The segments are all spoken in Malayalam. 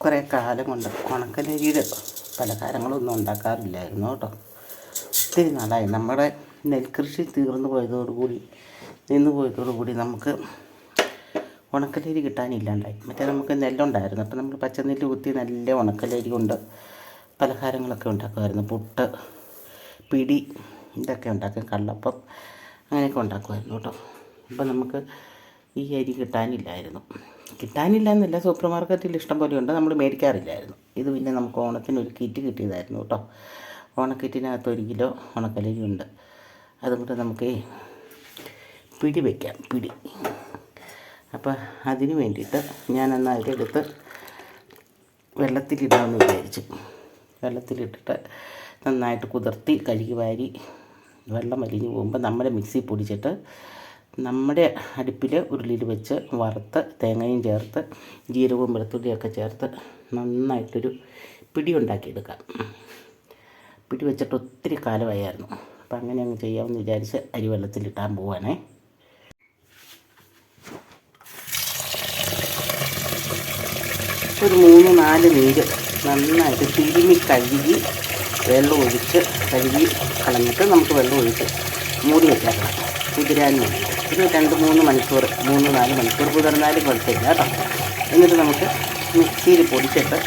കുറേ കാലം കൊണ്ട് ഉണക്കലരിയിൽ പലഹാരങ്ങളൊന്നും ഉണ്ടാക്കാറില്ലായിരുന്നു കേട്ടോ. ഒത്തിരി നാളായി. നമ്മുടെ നെൽകൃഷി തീർന്നു പോയതോടുകൂടി നിന്ന് പോയതോടുകൂടി നമുക്ക് ഉണക്കലരി കിട്ടാനില്ലാണ്ടായി. മറ്റേ നമുക്ക് നെല്ലുണ്ടായിരുന്നു. അപ്പോൾ നമ്മൾ പച്ചനെല്ല് കുത്തി നല്ല ഉണക്കലരി കൊണ്ട് പലഹാരങ്ങളൊക്കെ ഉണ്ടാക്കുമായിരുന്നു. പുട്ട് പിടി ഇതൊക്കെ ഉണ്ടാക്കും. കള്ളപ്പം അങ്ങനെയൊക്കെ ഉണ്ടാക്കുമായിരുന്നു കേട്ടോ. അപ്പോൾ നമുക്ക് ഈ അരി കിട്ടാനില്ലായിരുന്നു. കിട്ടാനില്ല എന്നല്ല സൂപ്പർ മാർക്കറ്റിൽ ഇഷ്ടം ഉണ്ട് നമ്മൾ മേടിക്കാറില്ലായിരുന്നു. ഇത് പിന്നെ നമുക്ക് ഓണത്തിന് ഒരു കിറ്റ് കിട്ടിയതായിരുന്നു കേട്ടോ. ഓണക്കിറ്റിനകത്ത് ഒരു കിലോ ഉണക്കലരി ഉണ്ട്. അതുകൊണ്ട് നമുക്ക് പിടി വയ്ക്കാം പിടി. അപ്പോൾ അതിന് വേണ്ടിയിട്ട് ഞാൻ എന്നാൽ അവരെടുത്ത് വെള്ളത്തിലിടാമെന്ന് വിചാരിച്ചു. വെള്ളത്തിലിട്ടിട്ട് നന്നായിട്ട് കുതിർത്തി കഴുകി വാരി വെള്ളം വലിഞ്ഞ് പോകുമ്പോൾ നമ്മുടെ മിക്സി പൊടിച്ചിട്ട് നമ്മുടെ അടുപ്പിൽ ഉരുളിയിൽ വെച്ച് വറുത്ത് തേങ്ങയും ചേർത്ത് ജീരകവും വെളുത്തുള്ളിയൊക്കെ ചേർത്ത് നന്നായിട്ടൊരു പിടി ഉണ്ടാക്കിയെടുക്കാം. പിടി വെച്ചിട്ട് ഒത്തിരി കാലമായിരുന്നു അപ്പം അങ്ങനെ അങ്ങ് ചെയ്യാമെന്ന് വിചാരിച്ച് അരി വെള്ളത്തിലിട്ടാൻ പോവാണേ. ഒരു മൂന്ന് നാല് നീര് നന്നായിട്ട് തിരുമി കഴുകി വെള്ളം ഒഴിച്ച് കഴുകി കളഞ്ഞിട്ട് നമുക്ക് വെള്ളം ഒഴിച്ച് മൂടി വെച്ചേക്കണം. കുതിരാൻ വേണ്ടി ഒരു രണ്ട് മൂന്ന് മണിക്കൂർ മൂന്ന് നാല് മണിക്കൂർ കുതിർന്നാലും കുഴപ്പമില്ല കേട്ടോ. എന്നിട്ട് നമുക്ക് മിക്സിയിൽ പൊടിച്ചിട്ട്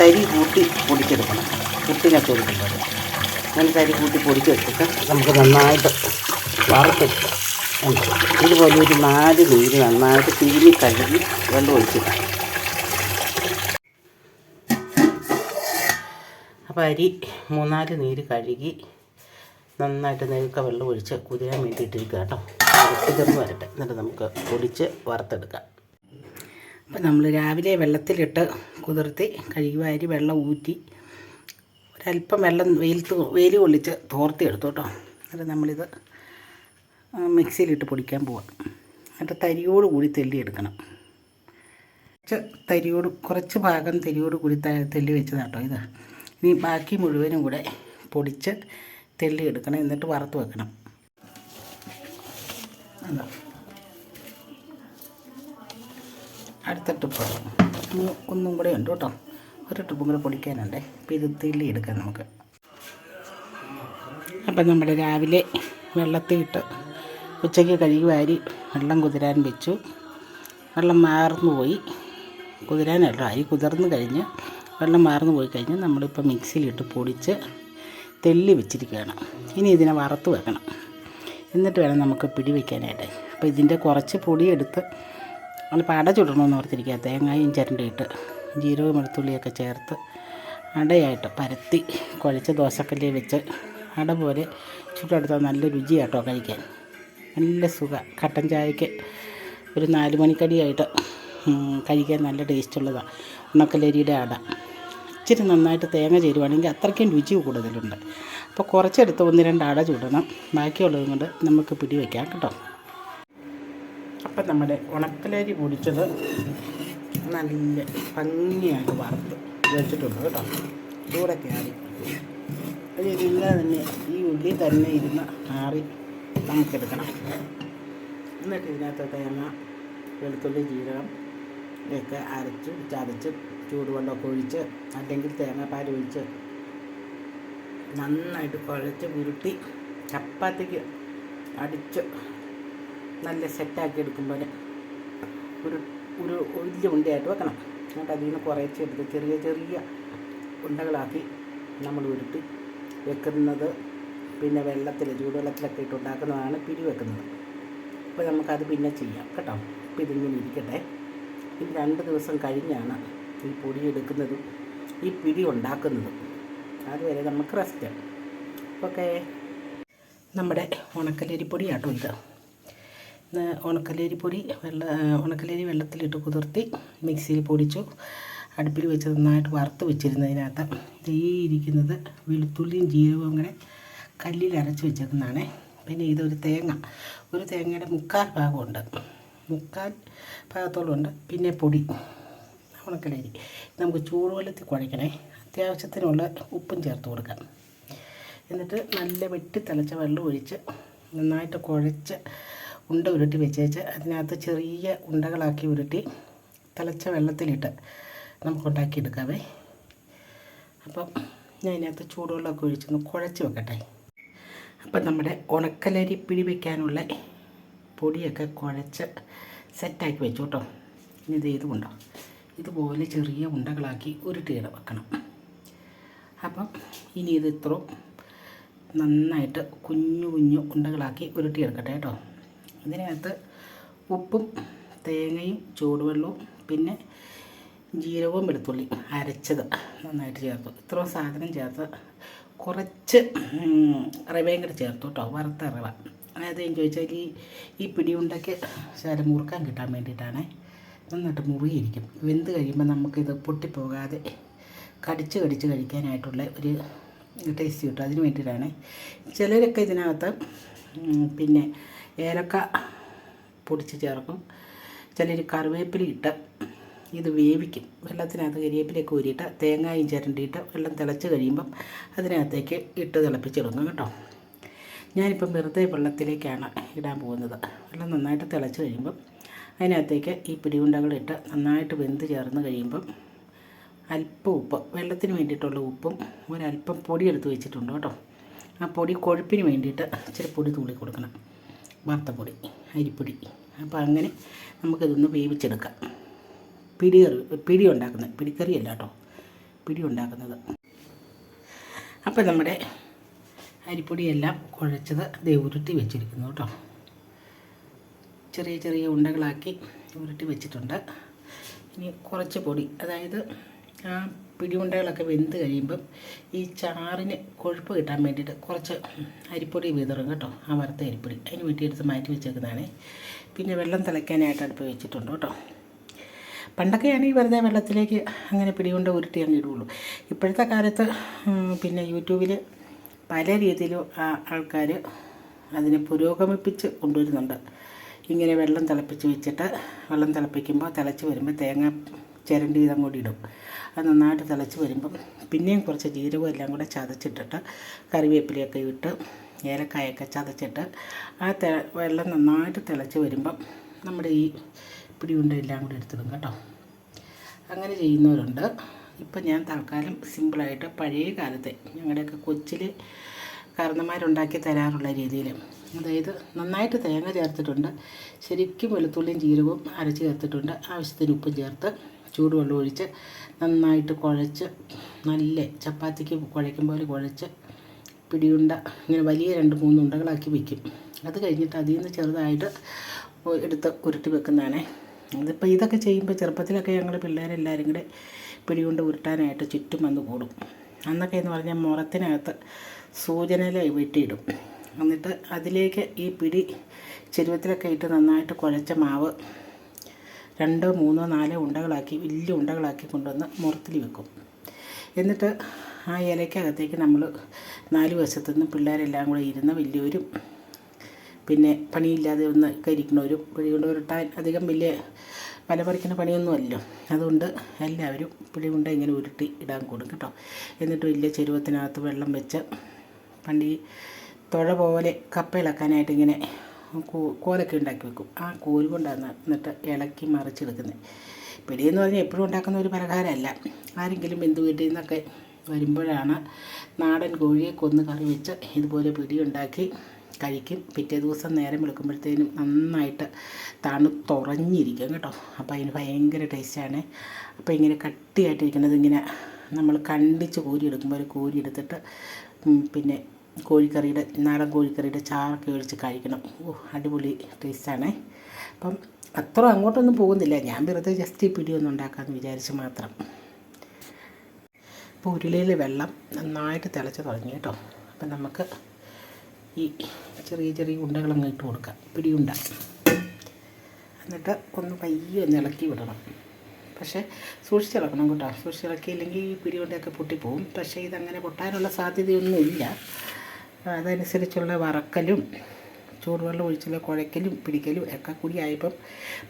തരി കൂട്ടി പൊടിച്ചെടുക്കണം. പുട്ടിനൊക്കെ എടുക്കുന്നത് അങ്ങനെ തരി കൂട്ടി പൊടിച്ചെടുത്തിട്ട് നമുക്ക് നന്നായിട്ട് വറുത്തെടുക്കാം. ഇതുപോലെ ഒരു നാല് നീര് നന്നായിട്ട് തിരുമി കഴുകി വെള്ളം ഒഴിച്ചിട്ട്. അപ്പോൾ അരി മൂന്നാൽ നീര് കഴുകി നന്നായിട്ട് നെഴുക്ക വെള്ളം ഒഴിച്ച് കുതിരാൻ വേണ്ടിയിട്ടിരിക്കുക കേട്ടോ. കുതിർന്ന് വരട്ടെ. എന്നിട്ട് നമുക്ക് പൊടിച്ച് വറുത്തെടുക്കാം. അപ്പം നമ്മൾ രാവിലെ വെള്ളത്തിലിട്ട് കുതിർത്തി കഴുകി വെള്ളം ഊറ്റി ഒരല്പം വെള്ളം വെയിലത്ത് വെയിൽ കൊള്ളിച്ച് തോർത്തി എടുത്തു കേട്ടോ. എന്നിട്ട് നമ്മളിത് മിക്സിയിലിട്ട് പൊടിക്കാൻ പോവാം. എന്നിട്ട് തരിയോട് കൂടി തെല്ലിയെടുക്കണം കുറച്ച് തരിയോട് കുറച്ച് ഭാഗം തരിയോട് കൂടി തെല്ലി വെച്ചതാട്ടോ ഇത്. ഇനി ബാക്കി മുഴുവനും കൂടെ പൊടിച്ച് തെല്ലി എടുക്കണം എന്നിട്ട് വറുത്ത് വെക്കണം. അടുത്ത ട്രിപ്പ് ഇനി ഒന്നും കൂടെ ഉണ്ട് കേട്ടോ. ഒരു ട്രിപ്പും കൂടെ പൊടിക്കാനുണ്ട്. അപ്പോൾ ഇത് തെല്ലി എടുക്കാം നമുക്ക്. അപ്പം നമ്മൾ രാവിലെ വെള്ളത്തിൽ ഇട്ട് ഉച്ചയ്ക്ക് കഴുകി വാരി വെള്ളം കുതിരാൻ വെച്ചു. വെള്ളം മാർന്നു പോയി. കുതിരാനല്ല അരി കുതിർന്ന് കഴിഞ്ഞ് വെള്ളം മാർന്നു പോയി കഴിഞ്ഞ് നമ്മളിപ്പോൾ മിക്സിയിലിട്ട് പൊടിച്ച് തെല്ലി വെച്ചിരിക്കുകയാണ്. ഇനി ഇതിനെ വറുത്ത് വെക്കണം. എന്നിട്ട് വേണം നമുക്ക് പിടി വയ്ക്കാനായിട്ട് അപ്പോൾ ഇതിന്റെ കുറച്ച് പൊടി എടുത്ത് നമ്മൾ അട ചുടണമെന്ന് ഓർത്തിരിക്കുക. തേങ്ങയും ചിരണ്ടിയിട്ട് ജീരകവും വെളുത്തുള്ളിയൊക്കെ ചേർത്ത് അടയായിട്ട് പരത്തി കുഴച്ച് ദോശക്കല്ലിൽ വെച്ച് അട പോലെ ചുട്ടെടുത്താൽ നല്ല രുചിയാട്ടോ കഴിക്കാൻ. നല്ല സുഖ. കട്ടൻ ചായക്ക് ഒരു നാല് മണിക്കടിയായിട്ട് കഴിക്കാൻ നല്ല ടേസ്റ്റുള്ളതാണ് ഉണക്കലരിയുടെ അട. ഇച്ചിരി നന്നായിട്ട് തേങ്ങ ചേരുവാണെങ്കിൽ അത്രയ്ക്കും രുചി കൂടുതലുണ്ട്. അപ്പോൾ കുറച്ചെടുത്ത് ഒന്ന് രണ്ട് അട ചുടണം. ബാക്കിയുള്ളതും കൊണ്ട് നമുക്ക് പിടി വയ്ക്കാം കേട്ടോ. അപ്പം നമ്മുടെ ഉണക്കലരി പൊടിച്ചത് നല്ല ഭംഗിയായിട്ട് വറുത്ത് വെച്ചിട്ടുണ്ട് കേട്ടോ. ചൂടൊക്കെ ആറി അതിലില്ലാതെ തന്നെ ഈ ഉള്ളി തന്നെ ഇരുന്ന് ആറി നമുക്കെടുക്കണം. എന്നിട്ട് ഇതിനകത്ത് തേങ്ങ വെളുത്തുള്ളി ജീരകം ഒക്കെ അരച്ച് ചതച്ച് ചൂടുവെള്ളമൊക്കെ ഒഴിച്ച് അല്ലെങ്കിൽ തേങ്ങാപ്പാൽ ഒഴിച്ച് നന്നായിട്ട് കുഴച്ച് ഉരുട്ടി ചപ്പാത്തിക്ക് അടിച്ച് നല്ല സെറ്റാക്കി എടുക്കുമ്പോൾ ഒരു ഒരു വലിയ ഉണ്ടയായിട്ട് വെക്കണം. എന്നിട്ട് അതിൽ നിന്ന് കുറച്ചെടുത്ത് ചെറിയ ചെറിയ ഉണ്ടകളാക്കി നമ്മൾ ഉരുട്ടി വെക്കുന്നത് പിന്നെ വെള്ളത്തിൽ ചൂടുവെള്ളത്തിലൊക്കെ ഇട്ട് ഉണ്ടാക്കുന്നതാണ് പിരി വെക്കുന്നത്. അപ്പോൾ നമുക്കത് പിന്നെ ചെയ്യാം കേട്ടോ. അപ്പോൾ ഇതിങ്ങനെ ഇരിക്കട്ടെ. ഇത് രണ്ട് ദിവസം കഴിഞ്ഞാണ് ഈ പൊടി എടുക്കുന്നതും ഈ പിടി ഉണ്ടാക്കുന്നതും. അതുവരെ നമുക്ക് റെസ്റ്റ് ഓക്കെ നമ്മുടെ ഉണക്കലരി പൊടി ആട്ടോ ഇത്. ഉണക്കലരിപ്പൊടി ഉണക്കലരി പൊടി വെള്ള ഉണക്കലരി വെള്ളത്തിലിട്ട് കുതിർത്തി മിക്സിയിൽ പൊടിച്ചു. അടുപ്പിൽ വെച്ച് നന്നായിട്ട് വറുത്ത് വെച്ചിരുന്നതിനകത്ത് ദേ ഇരിക്കുന്നത് വെളുത്തുള്ളിയും ജീരകവും അങ്ങനെ കല്ലിൽ അരച്ച് വെച്ചേക്കുന്നതാണ്. പിന്നെ ഇതൊരു തേങ്ങ. ഒരു തേങ്ങയുടെ മുക്കാൽ ഭാഗമുണ്ട്. മുക്കാൽ ഭാഗത്തോളം ഉണ്ട്. പിന്നെ പൊടി. ഉണക്കലരി നമുക്ക് ചൂടുവെള്ളത്തിൽ കുഴയ്ക്കണേ. അത്യാവശ്യത്തിനുള്ള ഉപ്പും ചേർത്ത് കൊടുക്കാം. എന്നിട്ട് നല്ല വെട്ടി തിളച്ച വെള്ളം ഒഴിച്ച് നന്നായിട്ട് കുഴച്ച് ഉണ്ട ഉരുട്ടി വെച്ചേച്ച് അതിനകത്ത് ചെറിയ ഉണ്ടകളാക്കി ഉരുട്ടി തിളച്ച വെള്ളത്തിലിട്ട് നമുക്ക് ഉണ്ടാക്കിയെടുക്കാവേ. അപ്പം ഞാൻ അതിനകത്ത് ചൂടുവെള്ളമൊക്കെ ഒഴിച്ചൊന്ന് കുഴച്ച് വെക്കട്ടെ. അപ്പം നമ്മുടെ ഉണക്കലരി പിടി വയ്ക്കാനുള്ള പൊടിയൊക്കെ കുഴച്ച് സെറ്റാക്കി വെച്ചു കേട്ടോ ഇനി ഇത് ഇതുകൊണ്ടോ ഇതുപോലെ ചെറിയ ഉണ്ടകളാക്കി ഉരുട്ടിയിട വെക്കണം. അപ്പം ഇനി ഇത് ഇത്രയും നന്നായിട്ട് കുഞ്ഞു കുഞ്ഞു ഉണ്ടകളാക്കി ഉരുട്ടിയെടുക്കട്ടെ കേട്ടോ. ഇതിനകത്ത് ഉപ്പും തേങ്ങയും ചൂടുവെള്ളവും പിന്നെ ജീരകവും വെളുത്തുള്ളി അരച്ചത് നന്നായിട്ട് ചേർത്തു. ഇത്രയും സാധനം ചേർത്ത് കുറച്ച് റവയും കൂടെ ചേർത്തു കേട്ടോ വറുത്ത റവ. അതായത് ചോദിച്ചാൽ ഈ ഈ പിടിയുണ്ടൊക്കെ ശരം മുറുക്കാൻ കിട്ടാൻ വേണ്ടിയിട്ടാണ്. നന്നായിട്ട് മുറിയിരിക്കും വെന്ത് കഴിയുമ്പോൾ നമുക്കിത് പൊട്ടിപ്പോകാതെ കടിച്ച് കടിച്ച് കഴിക്കാനായിട്ടുള്ള ഒരു ടേസ്റ്റ് കിട്ടും. അതിന് വേണ്ടിയിട്ടാണ് ചിലരൊക്കെ ഇതിനകത്ത് പിന്നെ ഏലക്ക പൊടിച്ച് ചേർക്കും. ചിലർ കറിവേപ്പില ഇട്ട് ഇത് വേവിക്കും. വെള്ളത്തിനകത്ത് കരിവേപ്പിലയൊക്കെ ഊരിയിട്ട് തേങ്ങയും ചിരണ്ടിയിട്ട് വെള്ളം തിളച്ച് കഴിയുമ്പം അതിനകത്തേക്ക് ഇട്ട് തിളപ്പിച്ചിടുന്നു കേട്ടോ. ഞാനിപ്പം വെറുതെ വെള്ളത്തിലേക്കാണ് ഇടാൻ പോകുന്നത്. വെള്ളം നന്നായിട്ട് തിളച്ച് കഴിയുമ്പം അതിനകത്തേക്ക് ഈ പിടിയുണ്ടകളിട്ട് നന്നായിട്ട് വെന്ത് ചേർന്ന് കഴിയുമ്പം അല്പം ഉപ്പ് വെള്ളത്തിന് വേണ്ടിയിട്ടുള്ള ഉപ്പും ഒരല്പം പൊടി എടുത്ത് വെച്ചിട്ടുണ്ട് കേട്ടോ. ആ പൊടി കൊഴുപ്പിന് വേണ്ടിയിട്ട് ഇച്ചിരി പൊടി തൂളി കൊടുക്കണം. വറുത്ത പൊടി അരിപ്പൊടി. അപ്പോൾ അങ്ങനെ നമുക്കിതൊന്ന് വേവിച്ചെടുക്കാം. പിടികറി പിടി ഉണ്ടാക്കുന്നത് പിടിക്കറിയല്ല കേട്ടോ പിടി ഉണ്ടാക്കുന്നത് അപ്പോൾ നമ്മുടെ അരിപ്പൊടിയെല്ലാം കുഴച്ചത് ദേ ഉരുട്ടി വെച്ചിരിക്കുന്നു കേട്ടോ. ചെറിയ ചെറിയ ഉണ്ടകളാക്കി ഉരുട്ടി വെച്ചിട്ടുണ്ട്. ഇനി കുറച്ച് പൊടി അതായത് ആ പിടിയുണ്ടകളൊക്കെ വെന്ത് കഴിയുമ്പം ഈ ചാറിന് കൊഴുപ്പ് കിട്ടാൻ വേണ്ടിയിട്ട് കുറച്ച് അരിപ്പൊടി വിതറും കേട്ടോ ആ വറുത്ത അരിപ്പൊടി. അതിന് വേണ്ടി എടുത്ത് മാറ്റി വെച്ചേക്കുന്നതാണ്. പിന്നെ വെള്ളം തിളയ്ക്കാനായിട്ട് അടുപ്പ് വെച്ചിട്ടുണ്ട് കേട്ടോ. പണ്ടൊക്കെയാണെങ്കിൽ വെറുതെ വെള്ളത്തിലേക്ക് അങ്ങനെ പിടികൊണ്ട് ഉരുട്ടി അങ്ങ് ഇടുള്ളൂ. ഇപ്പോഴത്തെ കാലത്ത് പിന്നെ യൂട്യൂബിൽ പല രീതിയിലും ആൾക്കാർ അതിനെ പുരോഗമിപ്പിച്ച് കൊണ്ടുവരുന്നുണ്ട്. ഇങ്ങനെ വെള്ളം തിളപ്പിച്ച് വെച്ചിട്ട് വെള്ളം തിളപ്പിക്കുമ്പോൾ തിളച്ച് വരുമ്പോൾ തേങ്ങ ചിരണ്ടി ഇതം കൂടി ഇടും. അത് നന്നായിട്ട് തിളച്ച് വരുമ്പം പിന്നെയും കുറച്ച് ജീരകം എല്ലാം കൂടെ ചതച്ചിട്ടിട്ട് കറിവേപ്പിലയൊക്കെ ഇട്ട് ഏലക്കായൊക്കെ ചതച്ചിട്ട് ആ തെ വെള്ളം നന്നായിട്ട് തിളച്ച് വരുമ്പം നമ്മുടെ ഈ പിടിയുണ്ട എല്ലാം കൂടി എടുത്തിടും കേട്ടോ. അങ്ങനെ ചെയ്യുന്നവരുണ്ട്. ഇപ്പം ഞാൻ തൽക്കാലം സിമ്പിളായിട്ട് പഴയ കാലത്തെ ഞങ്ങളുടെയൊക്കെ കൊച്ചിൽ കാരണന്മാരുണ്ടാക്കി തരാറുള്ള രീതിയിൽ. അതായത് നന്നായിട്ട് തേങ്ങ ചേർത്തിട്ടുണ്ട്. ശരിക്കും വെളുത്തുള്ളിയും ജീരകവും അരച്ച് ചേർത്തിട്ടുണ്ട്. ആവശ്യത്തിന് ഉപ്പും ചേർത്ത് ചൂടുവെള്ളം ഒഴിച്ച് നന്നായിട്ട് കുഴച്ച് നല്ല ചപ്പാത്തിക്ക് കുഴയ്ക്കും പോലെ കുഴച്ച് പിടിയുണ്ട ഇങ്ങനെ വലിയ രണ്ട് മൂന്ന് ഉണ്ടകളാക്കി വയ്ക്കും അത് കഴിഞ്ഞിട്ട് അതിൽ നിന്ന് ചെറുതായിട്ട് എടുത്ത് ഉരുട്ടി വെക്കുന്നതാണേ. അതിപ്പോൾ ഇതൊക്കെ ചെയ്യുമ്പോൾ ചെറുപ്പത്തിലൊക്കെ ഞങ്ങൾ പിള്ളേരെല്ലാവരും കൂടെ പിടികൊണ്ട് ഉരുട്ടാനായിട്ട് ചുറ്റും വന്ന് കൂടും. അന്നൊക്കെ എന്ന് പറഞ്ഞാൽ മുറത്തിനകത്ത് സൂചനയില വെട്ടിയിടും. എന്നിട്ട് അതിലേക്ക് ഈ പിടി ചെരുവത്തിലൊക്കെ ഇട്ട് നന്നായിട്ട് കുഴച്ച മാവ് രണ്ടോ മൂന്നോ നാലോ ഉണ്ടകളാക്കി വലിയ ഉണ്ടകളാക്കി കൊണ്ടുവന്ന് മുറത്തിൽ വെക്കും. എന്നിട്ട് ആ ഇലയ്ക്കകത്തേക്ക് നമ്മൾ നാല് വശത്തുനിന്ന് പിള്ളേരെല്ലാം കൂടെ ഇരുന്ന് വലിയവരും പിന്നെ പണിയില്ലാതെ ഒന്ന് കരിക്കണവരും പിടികൊണ്ട് ഉരുട്ടാൻ അധികം വലിയ പല പറിക്കുന്ന പണിയൊന്നുമല്ലോ. അതുകൊണ്ട് എല്ലാവരും പിടികൊണ്ട് ഇങ്ങനെ ഉരുട്ടി ഇടാൻ കൂടും കേട്ടോ. എന്നിട്ട് വലിയ ചെരുവത്തിനകത്ത് വെള്ളം വെച്ച് പണ്ട് ഈ തുഴ പോലെ കപ്പ ഇളക്കാനായിട്ട് ഇങ്ങനെ കോലൊക്കെ ഉണ്ടാക്കി വെക്കും. ആ കോൽ കൊണ്ടാണ് എന്നിട്ട് ഇളക്കി മറിച്ചെടുക്കുന്നത് പിടിയെന്ന് പറഞ്ഞാൽ എപ്പോഴും ഉണ്ടാക്കുന്ന ഒരു പലഹാരമല്ല. ആരെങ്കിലും ബന്ധു വീട്ടിൽ നിന്നൊക്കെ വരുമ്പോഴാണ് നാടൻ കോഴിയെ കൊന്ന് കറി വെച്ച് ഇതുപോലെ പിടി ഉണ്ടാക്കി കഴിക്കും. പിറ്റേ ദിവസം നേരം വെളുക്കുമ്പോഴത്തേനും നന്നായിട്ട് തണുത്തുറഞ്ഞിരിക്കും കേട്ടോ. അപ്പോൾ അതിന് ഭയങ്കര ടേസ്റ്റാണ്. അപ്പോൾ ഇങ്ങനെ കട്ടിയായിട്ടിരിക്കുന്നത് ഇങ്ങനെ നമ്മൾ കണ്ടിച്ച് കോരി എടുക്കുമ്പോൾ ഒരു കോരി എടുത്തിട്ട് പിന്നെ കോഴിക്കറിയുടെ നാടൻ കോഴിക്കറിയുടെ ചാറൊക്കെ ഒഴിച്ച് കഴിക്കണം. ഓ അടിപൊളി ടേസ്റ്റാണേ. അപ്പം അത്ര അങ്ങോട്ടൊന്നും പോകുന്നില്ല. ഞാൻ വെറുതെ ജസ്റ്റ് ഈ പിടിയൊന്നും ഉണ്ടാക്കാമെന്ന് വിചാരിച്ച് മാത്രം. ഇപ്പോൾ ഉരുളിയിൽ വെള്ളം നന്നായിട്ട് തിളച്ച് തുടങ്ങി കേട്ടോ. അപ്പം നമുക്ക് ഈ ചെറിയ ചെറിയ ഉണ്ടകളങ്ങ് ഇട്ട് കൊടുക്കാം. പിടിയുണ്ട. എന്നിട്ട് ഒന്ന് പയ്യെ ഒന്ന് ഇളക്കി വിടണം. പക്ഷേ സൂക്ഷിച്ചിളക്കണം കേട്ടോ. സൂക്ഷിച്ചിളക്കിയില്ലെങ്കിൽ ഈ പിടികൊണ്ടൊക്കെ പൊട്ടിപ്പോവും. പക്ഷേ ഇതങ്ങനെ പൊട്ടാനുള്ള സാധ്യതയൊന്നുമില്ല. അതനുസരിച്ചുള്ള വറക്കലും ചൂടുവെള്ളം ഒഴിച്ചുള്ള കുഴക്കലും പിടിക്കലും ഒക്കെ കൂടി ആയപ്പം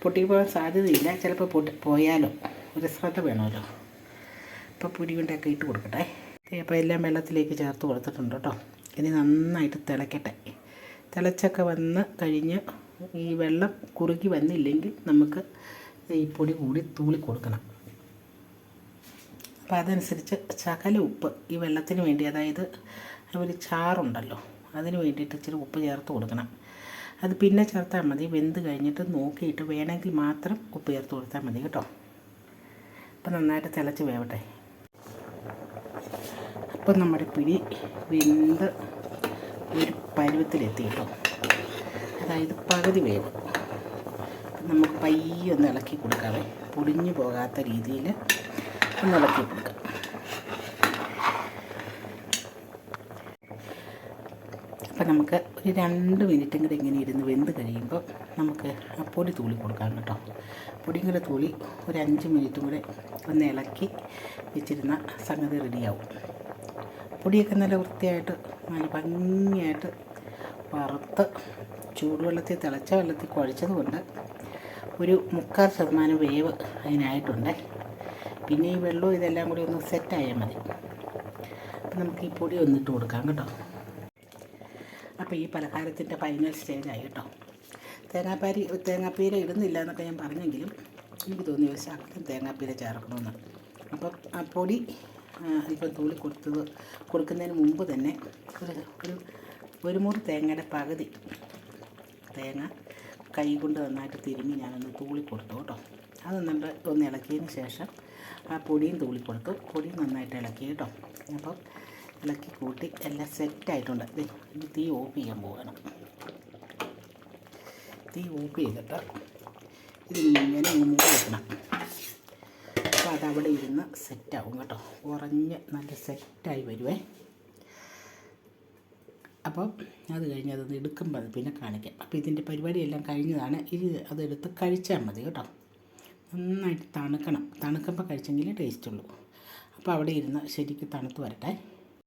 പൊട്ടിപ്പോകാൻ സാധ്യതയില്ല. ചിലപ്പോൾ പൊട്ടി പോയാലോ? ഒരു ശ്രദ്ധ വേണമല്ലോ. അപ്പോൾ പുരി കൊണ്ടൊക്കെ ഇട്ട് കൊടുക്കട്ടെ. അപ്പോൾ എല്ലാം വെള്ളത്തിലേക്ക് ചേർത്ത് കൊടുത്തിട്ടുണ്ട് കേട്ടോ. ഇനി നന്നായിട്ട് തിളക്കട്ടെ. തിളച്ചൊക്കെ വന്ന് കഴിഞ്ഞ് ഈ വെള്ളം കുറുകി വന്നില്ലെങ്കിൽ നമുക്ക് ഈ പൊടി കൂടി തൂളി കൊടുക്കണം. അപ്പം അതനുസരിച്ച് ശകല ഉപ്പ് ഈ വെള്ളത്തിന് വേണ്ടി അതായത് ഒരു ചാറുണ്ടല്ലോ അതിന് വേണ്ടിയിട്ട് ഇച്ചിരി ഉപ്പ് ചേർത്ത് കൊടുക്കണം. അത് പിന്നെ ചേർത്താൽ മതി വെന്ത് കഴിഞ്ഞിട്ട് നോക്കിയിട്ട് വേണമെങ്കിൽ മാത്രം ഉപ്പ് ചേർത്ത് കൊടുത്താൽ മതി കേട്ടോ. അപ്പം നന്നായിട്ട് തിളച്ച് വേവട്ടെ. അപ്പം നമ്മുടെ പിടി വെന്ത് ഒരു പരുവത്തിലെത്തി കേട്ടോ. അതായത് പകുതി വേവ്. നമുക്ക് പയ്യെ ഒന്ന് ഇളക്കി കൊടുക്കാവേ. പൊടിഞ്ഞു പോകാത്ത രീതിയിൽ ഒന്ന് ഇളക്കി കൊടുക്കാം. അപ്പം നമുക്ക് ഒരു രണ്ട് മിനിറ്റും കൂടെ ഇങ്ങനെ ഇരുന്ന് വെന്ത് കഴിയുമ്പോൾ നമുക്ക് ആ പൊടി തൂളി കൊടുക്കാം കേട്ടോ. പൊടിയും കൂടെ തൂളി ഒരു അഞ്ച് മിനിറ്റും കൂടെ ഒന്ന് ഇളക്കി വെച്ചിരുന്ന സംഗതി റെഡിയാവും. പൊടിയൊക്കെ നല്ല വൃത്തിയായിട്ട് നല്ല ഭംഗിയായിട്ട് വറുത്ത് ചൂടുവെള്ളത്തിൽ തിളച്ച വെള്ളത്തിൽ കുഴച്ചത് കൊണ്ട് ഒരു മുക്കാൽ ശതമാനം വേവ് അതിനായിട്ടുണ്ട്. പിന്നെ ഈ വെള്ളവും ഇതെല്ലാം കൂടി ഒന്ന് സെറ്റായാൽ മതി. അപ്പം നമുക്ക് ഈ പൊടി ഒന്നിട്ട് കൊടുക്കാം കേട്ടോ. അപ്പോൾ ഈ പലഹാരത്തിന്റെ ഫൈനൽ സ്റ്റേജ് ആയി കേട്ടോ. തേങ്ങാപ്പാരി തേങ്ങാപ്പീര ഇടുന്നില്ല എന്നൊക്കെ ഞാൻ പറഞ്ഞെങ്കിലും എനിക്ക് തോന്നി ഒരു തേങ്ങാപ്പീര ചേർക്കണമെന്ന്. അപ്പം ആ പൊടി ഇപ്പം തൂളി കൊടുത്തത് കൊടുക്കുന്നതിന് മുമ്പ് തന്നെ ഒരു ഒരു ഒരു മുറി തേങ്ങയുടെ പകുതി തേങ്ങ കൈ കൊണ്ട് നന്നായിട്ട് തിരുമ്മി ഞാനൊന്ന് തൂളി കൊടുത്തു കേട്ടോ. അത് നമ്മൾ ഒന്ന് ഇളക്കിയതിന് ശേഷം ആ പൊടിയും തൂളി കൊടുത്തു പൊടിയും നന്നായിട്ട് ഇളക്കി കേട്ടോ. അപ്പം ഇളക്കി കൂട്ടി എല്ലാം സെറ്റായിട്ടുണ്ട് ഇനി തീ ഓഫ് ചെയ്യാൻ പോവുകയാണ് തീ ഓഫ് ചെയ്തിട്ട് ഇതിങ്ങനെ അങ്ങ് മൂടി വെക്കണം. അപ്പോൾ അതവിടെ ഇരുന്ന് സെറ്റാവും കേട്ടോ. ഉറഞ്ഞ് നല്ല സെറ്റായി വരുവേ. അപ്പോൾ അത് കഴിഞ്ഞ് അതൊന്ന് എടുക്കുമ്പോൾ അത് പിന്നെ കാണിക്കാം. അപ്പോൾ ഇതിന്റെ പരിപാടിയെല്ലാം കഴിഞ്ഞതാണ്. ഇത് അതെടുത്ത് കഴിച്ചാൽ മതി കേട്ടോ. നന്നായിട്ട് തണുക്കണം. തണുക്കുമ്പോൾ കഴിച്ചെങ്കിലേ ടേസ്റ്റ് ഉള്ളൂ. അപ്പോൾ അവിടെ ഇരുന്ന് ശരിക്കും തണുത്ത് വരട്ടെ.